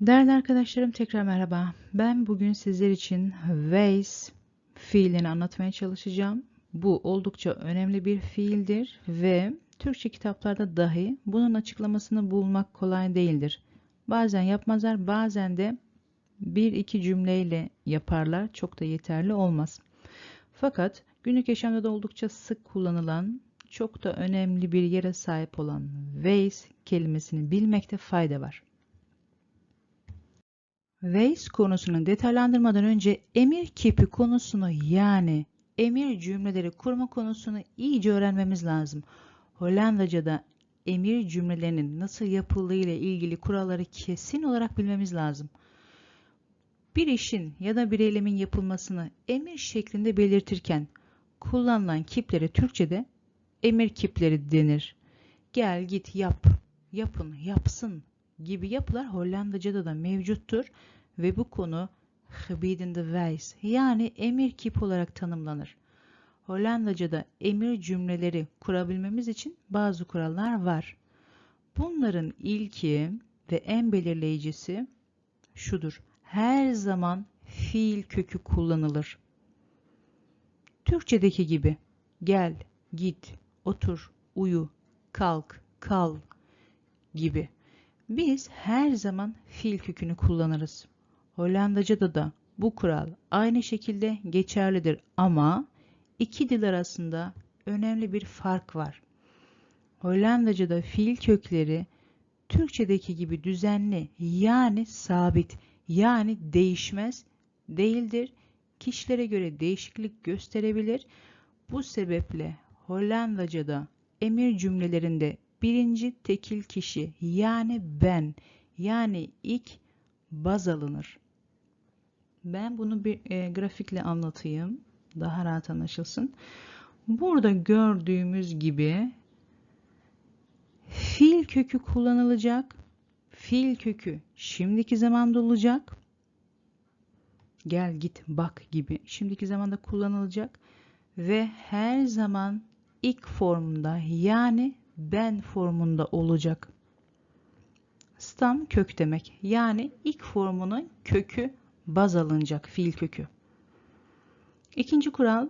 Değerli arkadaşlarım tekrar merhaba. Ben bugün sizler için ways fiilini anlatmaya çalışacağım. Bu oldukça önemli bir fiildir ve Türkçe kitaplarda dahi bunun açıklamasını bulmak kolay değildir. Bazen yapmazlar, bazen de bir iki cümleyle yaparlar. Çok da yeterli olmaz. Fakat günlük yaşamda da oldukça sık kullanılan, çok da önemli bir yere sahip olan ways kelimesini bilmekte fayda var. Ways konusunu detaylandırmadan önce emir kipi konusunu yani emir cümleleri kurma konusunu iyice öğrenmemiz lazım. Hollandaca'da emir cümlelerinin nasıl yapıldığı ile ilgili kuralları kesin olarak bilmemiz lazım. Bir işin ya da bir eylemin yapılmasını emir şeklinde belirtirken kullanılan kipleri Türkçe'de emir kipleri denir. Gel git yap, yapın, yapsın gibi yapılar Hollandaca'da da mevcuttur ve bu konu gebedende wijs yani emir kip olarak tanımlanır. Hollandaca'da emir cümleleri kurabilmemiz için bazı kurallar var. Bunların ilki ve en belirleyicisi şudur. Her zaman fiil kökü kullanılır. Türkçedeki gibi gel, git, otur, uyu, kalk, kal gibi. Biz her zaman fiil kökünü kullanırız. Hollandaca'da da bu kural aynı şekilde geçerlidir ama iki dil arasında önemli bir fark var. Hollandaca'da fiil kökleri Türkçedeki gibi düzenli yani sabit yani değişmez değildir. Kişilere göre değişiklik gösterebilir. Bu sebeple Hollandaca'da emir cümlelerinde birinci tekil kişi yani ben yani ilk baz alınır. Ben bunu bir e, grafikle anlatayım. Daha rahat anlaşılsın. Burada gördüğümüz gibi fiil kökü kullanılacak. Fiil kökü şimdiki zamanda olacak. Gel git bak gibi şimdiki zamanda kullanılacak ve her zaman ilk formunda yani ben formunda olacak. Stam kök demek. Yani ilk formunun kökü baz alınacak fiil kökü. İkinci kural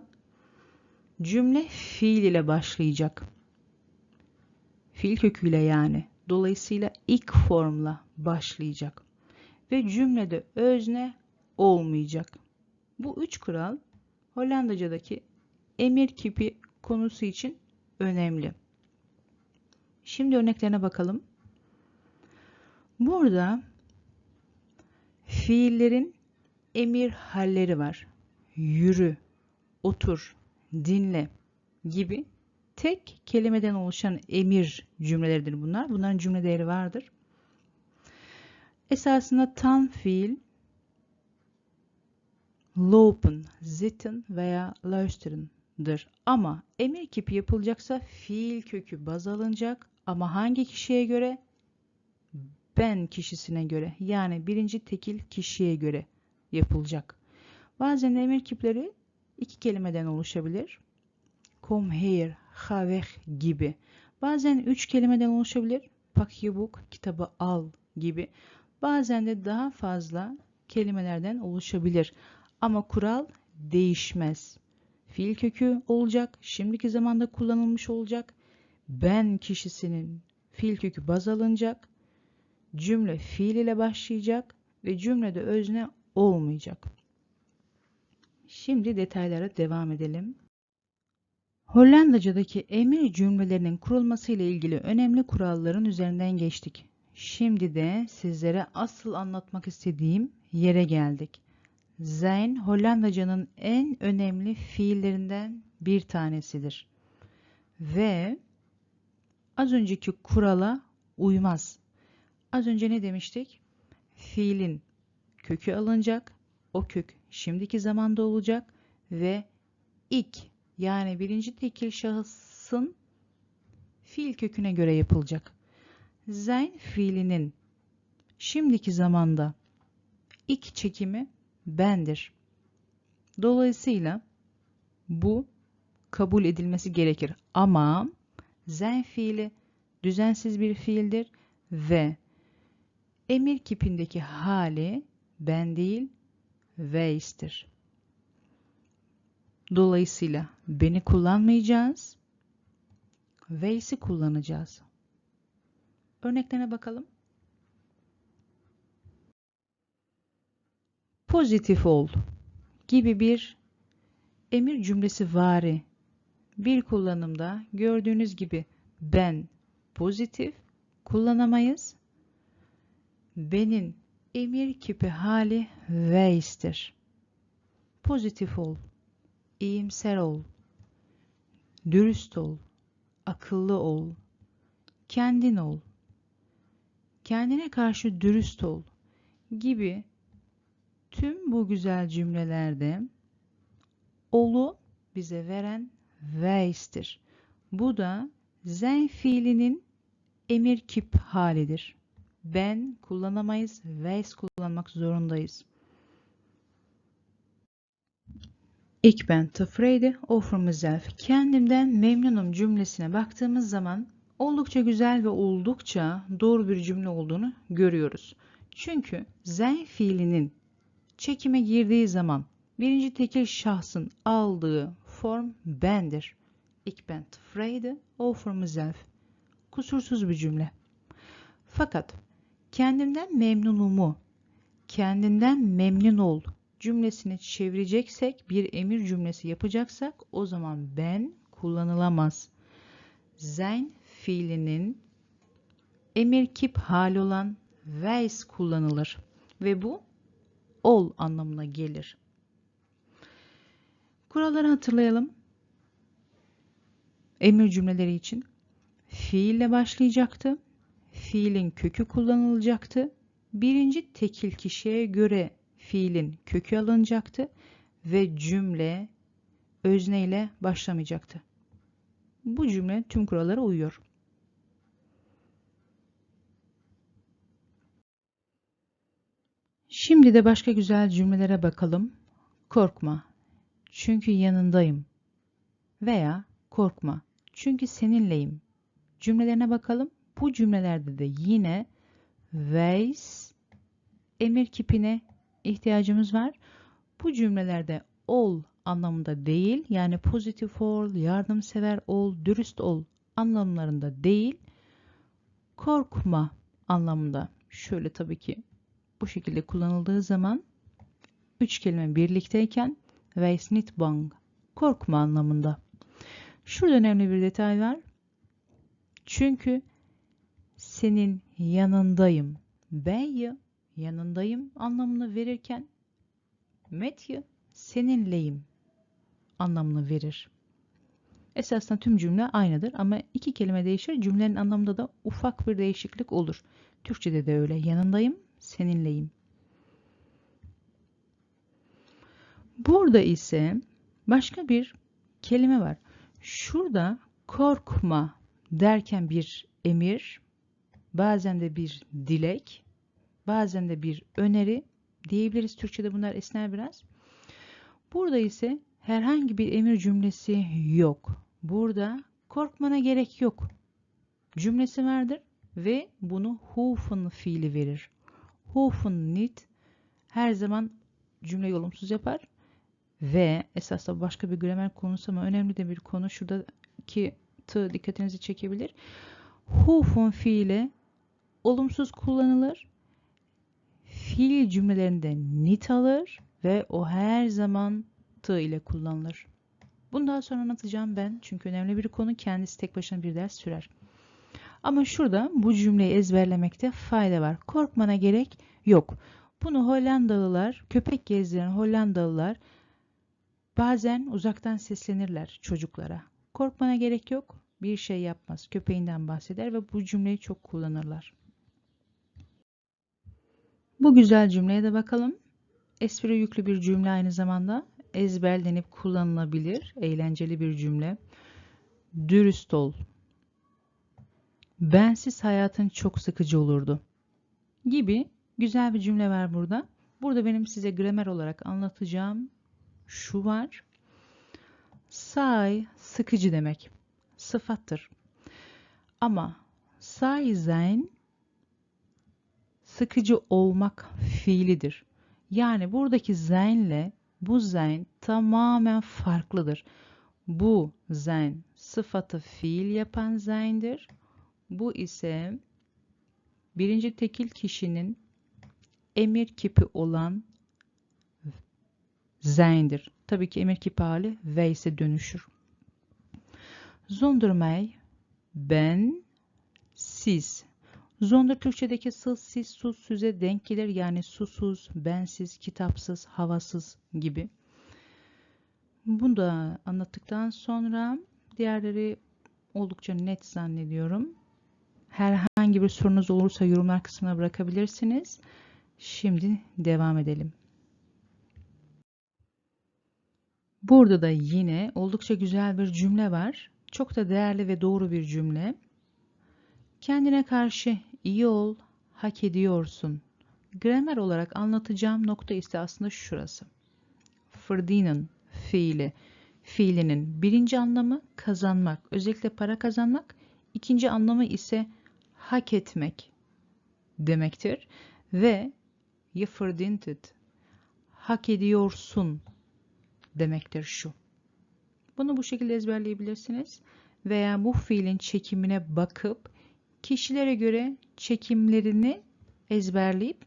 cümle fiil ile başlayacak. Fiil köküyle yani. Dolayısıyla ilk formla başlayacak. Ve cümlede özne olmayacak. Bu üç kural Hollandaca'daki emir kipi konusu için önemli. Şimdi örneklerine bakalım. Burada fiillerin emir halleri var. Yürü, otur, dinle gibi tek kelimeden oluşan emir cümleleridir bunlar. Bunların cümle değeri vardır. Esasında tam fiil lopen, zitten veya luisteren'dır. Ama emir kipi yapılacaksa fiil kökü baz alınacak ama hangi kişiye göre? Ben kişisine göre yani birinci tekil kişiye göre yapılacak. Bazen emir kipleri iki kelimeden oluşabilir. Kom here, haveh gibi. Bazen üç kelimeden oluşabilir. Pak yubuk, kitabı al gibi. Bazen de daha fazla kelimelerden oluşabilir. Ama kural değişmez. Fiil kökü olacak, şimdiki zamanda kullanılmış olacak. Ben kişisinin fiil kökü baz alınacak. Cümle fiil ile başlayacak ve cümlede özne olmayacak. Şimdi detaylara devam edelim. Hollandaca'daki emir cümlelerinin kurulması ile ilgili önemli kuralların üzerinden geçtik. Şimdi de sizlere asıl anlatmak istediğim yere geldik. Zijn Hollandaca'nın en önemli fiillerinden bir tanesidir. Ve az önceki kurala uymaz. Az önce ne demiştik? Fiilin kökü alınacak. O kök şimdiki zamanda olacak ve ilk yani birinci tekil şahısın fiil köküne göre yapılacak. Zijn fiilinin şimdiki zamanda ilk çekimi bendir. Dolayısıyla bu kabul edilmesi gerekir. Ama zen fiili düzensiz bir fiildir ve emir kipindeki hali ben değil weis'tir. Dolayısıyla beni kullanmayacağız. Weis'i kullanacağız. Örneklerine bakalım. Pozitif ol gibi bir emir cümlesi vari bir kullanımda gördüğünüz gibi ben pozitif kullanamayız. Benin emir kipi hali weis'tir. Pozitif ol, iyimser ol, dürüst ol, akıllı ol, kendin ol, kendine karşı dürüst ol gibi tüm bu güzel cümlelerde olu bize veren weis'tir. Bu da zen fiilinin emir kip halidir. Ben kullanamayız, weis kullanmak zorundayız. Ich bin zufrieden over myself. Kendimden memnunum cümlesine baktığımız zaman oldukça güzel ve oldukça doğru bir cümle olduğunu görüyoruz. Çünkü zen fiilinin çekime girdiği zaman birinci tekil şahsın aldığı form bendir. Ich bin zufrieden over myself. Kusursuz bir cümle. Fakat kendimden memnunumu, kendinden memnun ol cümlesini çevireceksek, bir emir cümlesi yapacaksak o zaman ben kullanılamaz. Sein fiilinin emir kip hali olan weis kullanılır ve bu ol anlamına gelir. Kuralları hatırlayalım. Emir cümleleri için fiille başlayacaktı. Fiilin kökü kullanılacaktı. Birinci tekil kişiye göre fiilin kökü alınacaktı ve cümle özne ile başlamayacaktı. Bu cümle tüm kurallara uyuyor. Şimdi de başka güzel cümlelere bakalım. Korkma. Çünkü yanındayım. Veya korkma. Çünkü seninleyim. Cümlelerine bakalım. Bu cümlelerde de yine weis emir kipine ihtiyacımız var. Bu cümlelerde ol anlamında değil yani pozitif ol, yardımsever ol, dürüst ol anlamlarında değil korkma anlamında. Şöyle tabii ki bu şekilde kullanıldığı zaman üç kelime birlikteyken weis nicht bang korkma anlamında. Şurada önemli bir detay var. Çünkü senin yanındayım. Be'yi yanındayım anlamını verirken met'yi seninleyim anlamını verir. Esasında tüm cümle aynıdır ama iki kelime değişir. Cümlenin anlamında da ufak bir değişiklik olur. Türkçede de öyle. Yanındayım, seninleyim. Burada ise başka bir kelime var. Şurada korkma derken bir emir, bazen de bir dilek, bazen de bir öneri diyebiliriz. Türkçe'de bunlar esner biraz. Burada ise herhangi bir emir cümlesi yok. Burada korkmana gerek yok. Cümlesi vardır ve bunu hofen fiili verir. Hofen nit her zaman cümle olumsuz yapar ve esasında başka bir gramer konusu ama önemli de bir konu şuradaki tı dikkatinizi çekebilir. Hofen fiili olumsuz kullanılır. Fiil cümlelerinde nit alır ve o her zaman tı ile kullanılır. Bunu daha sonra anlatacağım ben çünkü önemli bir konu kendisi tek başına bir ders sürer. Ama şurada bu cümleyi ezberlemekte fayda var. Korkmana gerek yok. Bunu Hollandalılar, köpek gezdiren Hollandalılar bazen uzaktan seslenirler çocuklara. Korkmana gerek yok, bir şey yapmaz. Köpeğinden bahseder ve bu cümleyi çok kullanırlar. Bu güzel cümleye de bakalım. Espri yüklü bir cümle aynı zamanda ezberlenip kullanılabilir. Eğlenceli bir cümle. Dürüst ol. Bensiz hayatın çok sıkıcı olurdu. Gibi güzel bir cümle var burada. Burada benim size gramer olarak anlatacağım şu var. Say sıkıcı demek. Sıfattır. Ama say sein sıkıcı olmak fiilidir. Yani buradaki zeynle bu zeyn tamamen farklıdır. Bu zeyn sıfatı fiil yapan zeyndir. Bu ise birinci tekil kişinin emir kipi olan zeyndir. Tabii ki emir kipi hali ve ise dönüşür. Zonder ben, siz. Zonder Türkçedeki sız, siz, sus, süze denk gelir. Yani susuz, bensiz, kitapsız, havasız gibi. Bunu da anlattıktan sonra diğerleri oldukça net zannediyorum. Herhangi bir sorunuz olursa yorumlar kısmına bırakabilirsiniz. Şimdi devam edelim. Burada da yine oldukça güzel bir cümle var. Çok da değerli ve doğru bir cümle. Kendine karşı iyi ol, hak ediyorsun. Gramer olarak anlatacağım nokta ise aslında şurası. Verdienen fiili. Fiilinin birinci anlamı kazanmak, özellikle para kazanmak. İkinci anlamı ise hak etmek demektir. Ve verdient het, hak ediyorsun demektir şu. Bunu bu şekilde ezberleyebilirsiniz. Veya bu fiilin çekimine bakıp kişilere göre çekimlerini ezberleyip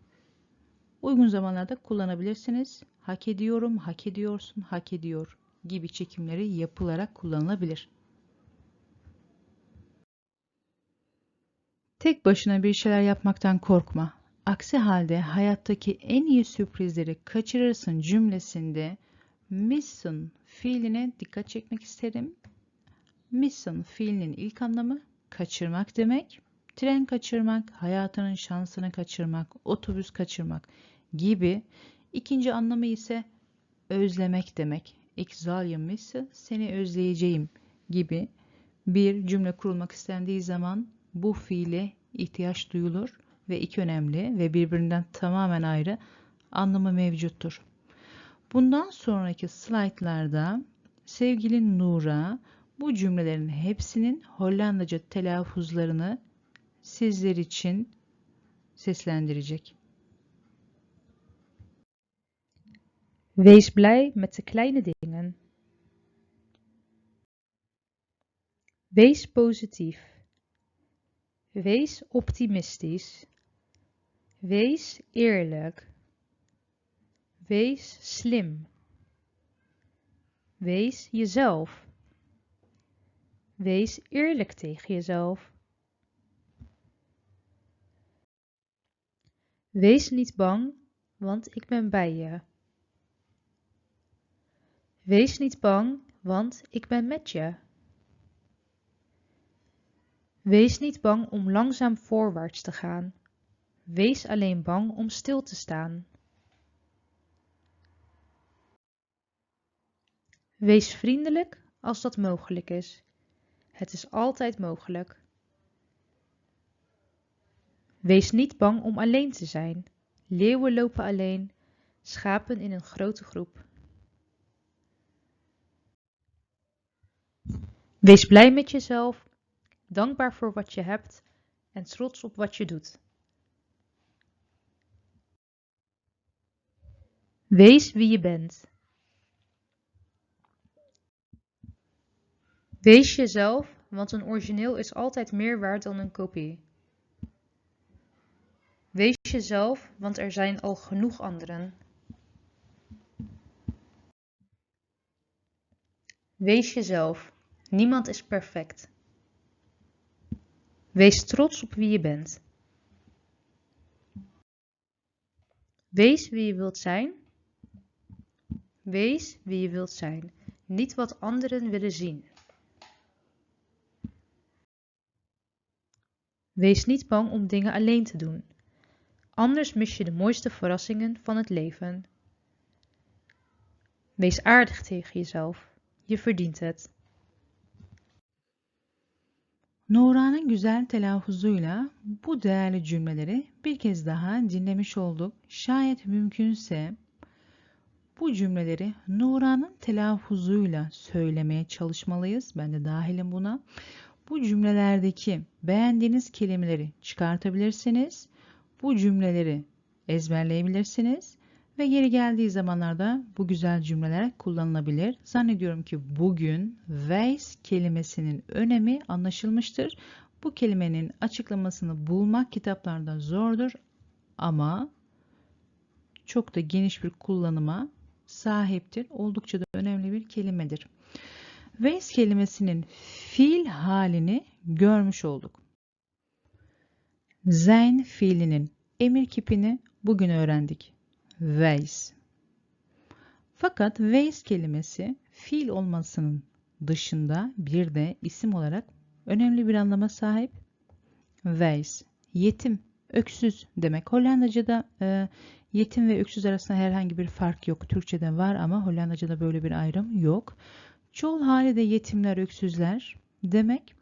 uygun zamanlarda kullanabilirsiniz. Hak ediyorum, hak ediyorsun, hak ediyor gibi çekimleri yapılarak kullanılabilir. Tek başına bir şeyler yapmaktan korkma. Aksi halde hayattaki en iyi sürprizleri kaçırırsın cümlesinde missen fiiline dikkat çekmek isterim. Missen fiilinin ilk anlamı kaçırmak demek. Tren kaçırmak, hayatının şansını kaçırmak, otobüs kaçırmak gibi. İkinci anlamı ise özlemek demek. Ich zal seni özleyeceğim gibi bir cümle kurulmak istendiği zaman bu fiile ihtiyaç duyulur ve iki önemli ve birbirinden tamamen ayrı anlamı mevcuttur. Bundan sonraki slaytlarda sevgili Nura bu cümlelerin hepsinin Hollandaca telaffuzlarını sizler için seslendirecek. Wees blij met de kleine dingen. Wees positief. Wees optimistisch. Wees eerlijk. Wees slim. Wees jezelf. Wees eerlijk tegen jezelf. Wees niet bang, want ik ben bij je. Wees niet bang, want ik ben met je. Wees niet bang om langzaam voorwaarts te gaan. Wees alleen bang om stil te staan. Wees vriendelijk als dat mogelijk is. Het is altijd mogelijk. Wees niet bang om alleen te zijn. Leeuwen lopen alleen, schapen in een grote groep. Wees blij met jezelf, dankbaar voor wat je hebt en trots op wat je doet. Wees wie je bent. Wees jezelf, want een origineel is altijd meer waard dan een kopie. Wees jezelf, want er zijn al genoeg anderen. Wees jezelf. Niemand is perfect. Wees trots op wie je bent. Wees wie je wilt zijn. Wees wie je wilt zijn, niet wat anderen willen zien. Wees niet bang om dingen alleen te doen. Anders mis je de mooiste verrassingen van het leven. Wees aardig tegen jezelf. Je verdient het. Nura'nın güzel telaffuzuyla bu değerli cümleleri bir kez daha dinlemiş olduk. Şayet mümkünse bu cümleleri Nura'nın telaffuzuyla söylemeye çalışmalıyız. Ben de dahilim buna. Bu cümlelerdeki beğendiğiniz kelimeleri çıkartabilirsiniz. bu cümleleri ezberleyebilirsiniz ve yeri geldiği zamanlarda bu güzel cümleler kullanılabilir. Zannediyorum ki bugün weis kelimesinin önemi anlaşılmıştır. Bu kelimenin açıklamasını bulmak kitaplarda zordur ama çok da geniş bir kullanıma sahiptir. Oldukça da önemli bir kelimedir. Weis kelimesinin fiil halini görmüş olduk. Sein fiilinin emir kipini bugün öğrendik. Weis. Fakat Weis kelimesi fiil olmasının dışında bir de isim olarak önemli bir anlama sahip. Weis, yetim, öksüz demek. Hollandaca'da e, yetim ve öksüz arasında herhangi bir fark yok. Türkçe'de var ama Hollandaca'da böyle bir ayrım yok. Çoğul hali de yetimler, öksüzler demek.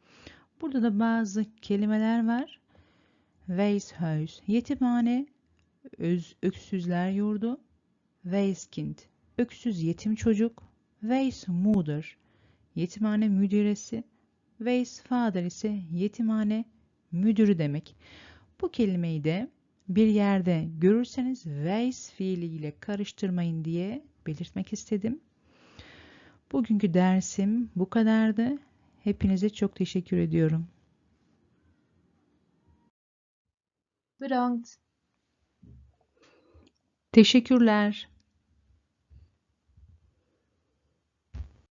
Burada da bazı kelimeler var. Weishuis, yetimhane, öz, öksüzler yurdu. Weiskind, öksüz yetim çocuk. Weismutter, yetimhane müdüresi. Weisvater ise yetimhane müdürü demek. Bu kelimeyi de bir yerde görürseniz Weis fiiliyle karıştırmayın diye belirtmek istedim. Bugünkü dersim bu kadardı. Hepinize çok teşekkür ediyorum. Bedankt. Teşekkürler.